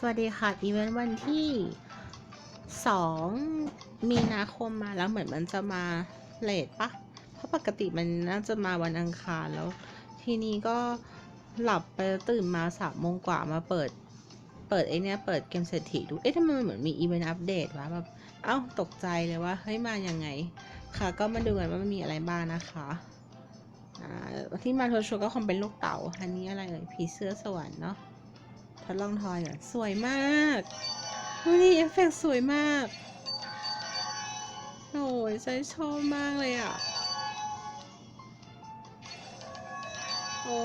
สวัสดีค่ะ อีเวนต์วันที่ 2 มีนาคมมาแล้วเหมือนมันจะมาเลทปะ เพราะปกติมันน่าจะมาวันอังคารแล้ว ทีนี้ก็หลับไปตื่นมาสามโมงกว่ามาเปิด เปิดไอเนี้ยเปิดเกมเศรษฐีดู เอ๊ะทำไมมันเหมือนมีอีเวนต์อัปเดตวะแบบ เอ้าตกใจเลยว่า เฮ้ย มายังไง ค่ะก็มาดูกันว่ามันมีอะไรบ้างนะคะอ่าที่มาโทรโชว์ก็คงเป็นลูกเต๋าอันนี้อะไรเอ่ยผีเสื้อสวรรค์เนาะ ทดลองทอยก่อนสวยมากดูนี่เอฟเฟกต์สวยมาก โอ้ยใจชอบมากเลยอะ โอ้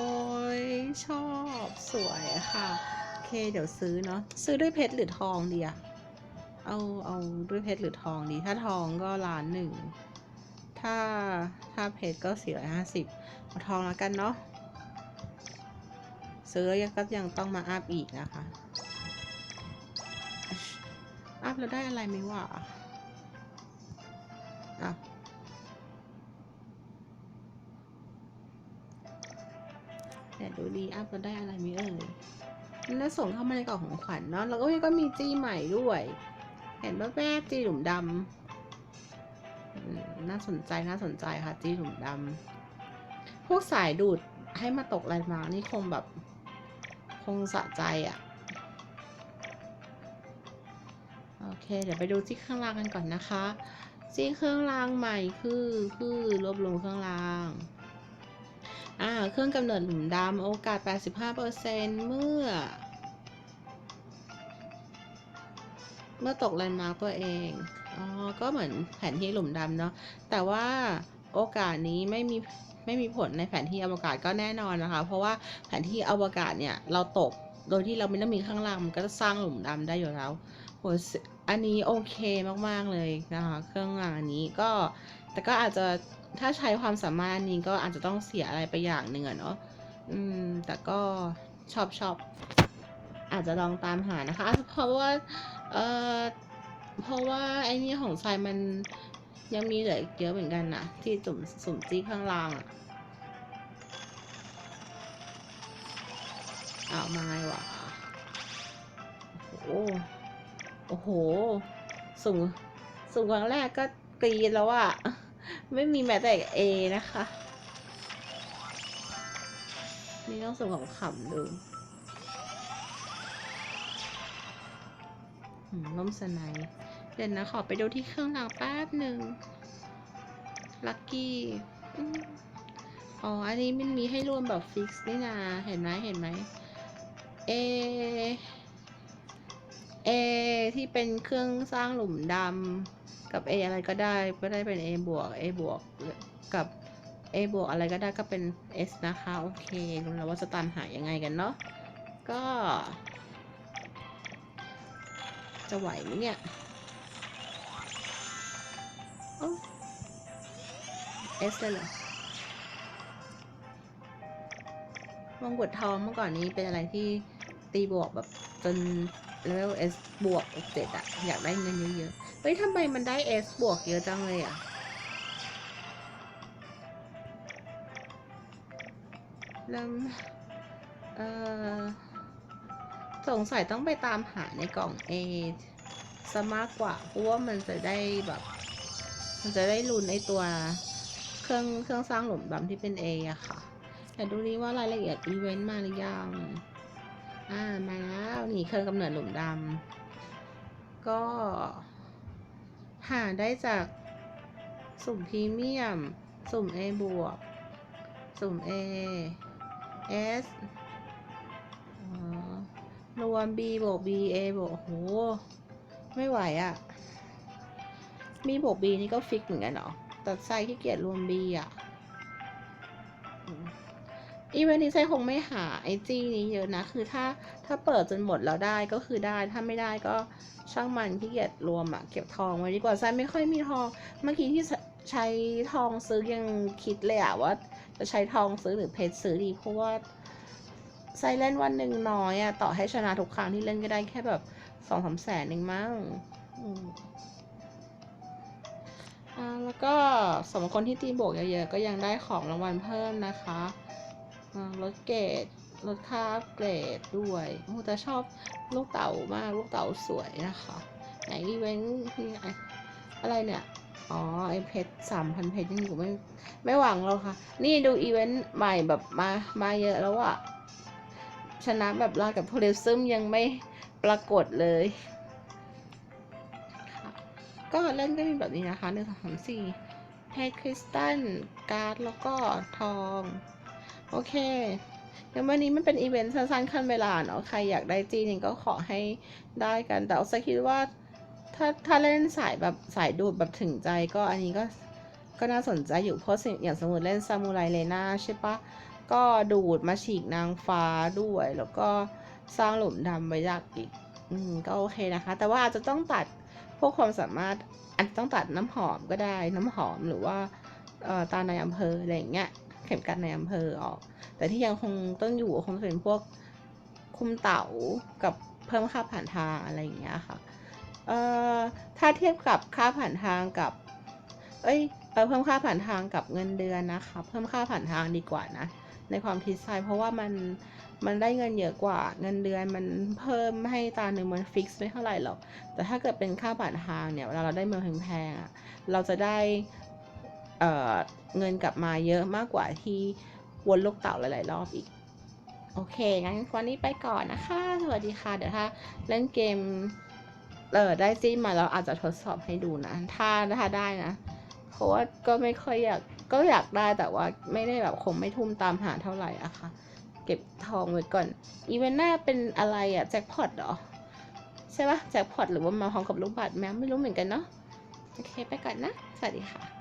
ยชอบสวยค่ะ โอเคเดี๋ยวซื้อเนาะ ซื้อด้วยเพชรหรือทองดีอะเอา เอาด้วยเพชรหรือทองดี ถ้าทองก็ล้านหนึ่ง ถ้า ถ้าเพชรก็สี่ร้อยห้าสิบเอาทองแล้วกันเนาะ ซื้อแล้วยังก็ยังต้องมาอัพอีกนะคะ อัพแล้วได้อะไรไหมวะอะแต่ดูดีอัพแล้วได้อะไรไหมเอ่ยมันน่าส่งเข้ามาในกล่องของขวัญเนาะ แล้วก็ก็มีจี้ใหม่ด้วย เห็นว่าแม่จี้หลุมดำน่าสนใจน่าสนใจค่ะจี้หลุมดำพวกสายดูดให้มาตกลนด์มานี่คงแบบ คงสะใจอะ่ะ โอเค เดี๋ยวไปดูที่เครื่องรางกันก่อนนะคะที่เครื่องรางใหม่คือคือรวบรวมเครื่องรางอ่าเครื่องกำเนิดหลุมดำโอกาส 85%เมื่อ เมื่อตกแลนด์มาร์กตัวเองอ๋อก็เหมือนแผนที่หลุมดำเนาะแต่ว่าโอกาสนี้ไม่มี ไม่มีผลในแผนที่อวกาศก็แน่นอนนะคะ เพราะว่าแผนที่อวกาศเนี่ยเราตกโดยที่เราไม่ต้องมีข้างล่างมันก็จะสร้างหลุมดำได้อยู่แล้วโหอันนี้โอเคมากๆเลยนะคะ เครื่องรางอันนี้ก็แต่ก็อาจจะถ้าใช้ความสามารถนี้ก็อาจจะต้องเสียอะไรไปอย่างหนึ่งเนาะอืม แต่ก็ชอบชอบอาจจะลองตามหานะคะ เพราะว่าเออเพราะว่าไอ้นี่ของทรายมัน ยังมีเหลืออีกเยอะเหมือนกันนะที่จุ่มสุ่มจี้ข้างล่างอะอ้าวมาไงวะโอ้โหโอ้โหสุ่มสุ่มครั้งแรกก็กรีดแล้วอะไม่มีแม้แต่เอนะคะ นี่ต้องสุ่มของขำดูล่มสไนด์ เดี๋ยวนะขอไปดูที่เครื่องรางแป๊บหนึ่งลัคกี้อ๋อ อันนี้มันมีให้รวมแบบฟิกซ์นี่นาเห็นไหมเห็นไหมเอเอที่เป็นเครื่องสร้างหลุมดำกับ A อะไรก็ได้ก็ได้เป็น A บวก A บวกกับ A บวกอะไรก็ได้ก็เป็น S นะคะ โอเครู้แล้วว่าจะตามหายังไงกันเนาะก็ จะไหวไหมเนี่ย เอสเลยเหรอมงกุฎทองเมื่อก่อนนี้เป็นอะไรที่ตีบวกแบบจนเลเวล S บวกเจ็ดอะอยากได้เงินเยอะๆเฮ้ยทำไมมันได้ S บวกเยอะจังเลยอะแล้วเออสงสัยต้องไปตามหาในกล่อง A ซะมากกว่า เพราะว่ามันจะได้แบบ มันจะได้ลุ้นไอตัว รื่องเครื่องสร้างหลุมดำที่เป็น A อะค่ะแต่ดูนี้ว่ารายละเอียดอีเวนต์มาหรือยังอ่ามาแล้วนี่เครื่องกำเนิดหลุมดำก็หาได้จากสุ่มพรีเมียม สุ่ม A บวก สุ่ม A S อ๋อรวม B บวก B A บวกโอ้โห ไม่ไหวอะ่ะ มีบวก B นี่ก็ฟิกเหมือนกันเหรอ แต่ไซที่เกียจรวม B อะอีเวนต์นี้ไซคงไม่หาไอจีนี้เยอะนะ คือถ้าถ้าเปิดจนหมดแล้วได้ก็คือได้ ถ้าไม่ได้ก็ช่างมันที่เกียจรวมอะเก็บทองไว้ดีกว่าไซไม่ค่อยมีทอง เมื่อกี้ที่ใช้ทองซื้อยังคิดเลยอะว่า จะใช้ทองซื้อหรือเพชรซื้อดี เพราะว่าไซเล่นวันหนึ่งน้อยอะต่อให้ชนะทุกครั้งที่เล่นก็ได้แค่แบบสองสามแสนเองมั้งอืม แล้วก็สำหรับคนที่ตีบวกเยอะๆ ก็ยังได้ของรางวัลเพิ่มนะคะอ่าลดเกรดลดค่าเกรดด้วยโอ้แต่ชอบลูกเต๋ามากลูกเต๋าสวยนะคะ ไหนอีเวนต์อะไรเนี่ย อ๋อไอเพชรสามพันเพชรยังอยู่ไม่ไม่หวังแล้วค่ะ นี่ดูอีเวนต์ใหม่แบบมามาเยอะแล้วอะชนะแบบลากับโพลิซึมยังไม่ปรากฏเลย ก็เล่นก็มีแบบนี้นะคะหนึ่งสองสามสี่เพชรคริสตัลการ์ดแล้วก็ทอง โอเคเดี๋ยววันนี้มันเป็นอีเวนต์สั้นๆขั้นเวลาเนาะใครอยากได้จีนก็ขอให้ได้กัน แต่เอาซะคิดว่าถ้าถ้าเล่นสายแบบสายดูดแบบถึงใจก็อันนี้ก็ก็น่าสนใจอยู่เพราะสิ่งอย่างสมมติเล่นซามูไรเลน่าใช่ปะก็ดูดมาฉีกนางฟ้าด้วย แล้วก็สร้างหลุมดำไว้ยากอีก อืมก็โอเคนะคะ แต่ว่าอาจจะต้องตัด พวกความสามารถอาจจะต้องตัดน้ำหอมก็ได้ น้ำหอมหรือว่าตาในอำเภออะไรอย่างเงี้ยเข็มกัดในอำเภอออก แต่ที่ยังคงต้องอยู่คงจะเป็นพวกคุมเต๋ากับเพิ่มค่าผ่านทางอะไรอย่างเงี้ยค่ะเอ่อถ้าเทียบกับค่าผ่านทางกับ เอ้ยเอเพิ่มค่าผ่านทางกับเงินเดือนนะคะ เพิ่มค่าผ่านทางดีกว่านะ ในความคิดทรายเพราะว่ามัน มันได้เงินเยอะกว่าเงินเดือนมันเพิ่มให้ตาหนึ่งมันฟิกซ์ไม่เท่าไหร่หรอก แต่ถ้าเกิดเป็นค่าผ่านทางเนี่ยเวลาเราได้เมืองแพงๆอะเราจะได้เเงินกลับมาเยอะมากกว่าที่วนลูกเต่าหลาย ๆ รอบอีก โอเค งั้นวันนี้ไปก่อนนะคะ สวัสดีค่ะ เดี๋ยวถ้าเล่นเกมเออได้จิ้มมาแล้วอาจจะทดสอบให้ดูนะ ถ้าถ้าได้นะเพราะว่าก็ไม่ค่อยอยากก็อยากได้แต่ว่าไม่ได้แบบคงไม่ทุ่มตามหาเท่าไหร่อะค่ะ ก็บทองไว้ก่อน อีเวนต์หน้าเป็นอะไรอะแจ็คพอตเหรอ ใช่ปะแจ็คพอตหรือว่ามาพร้อมกับลูกบัตรแมวไม่รู้เหมือนกันเนาะ โอเค ไปก่อนนะ สวัสดีค่ะ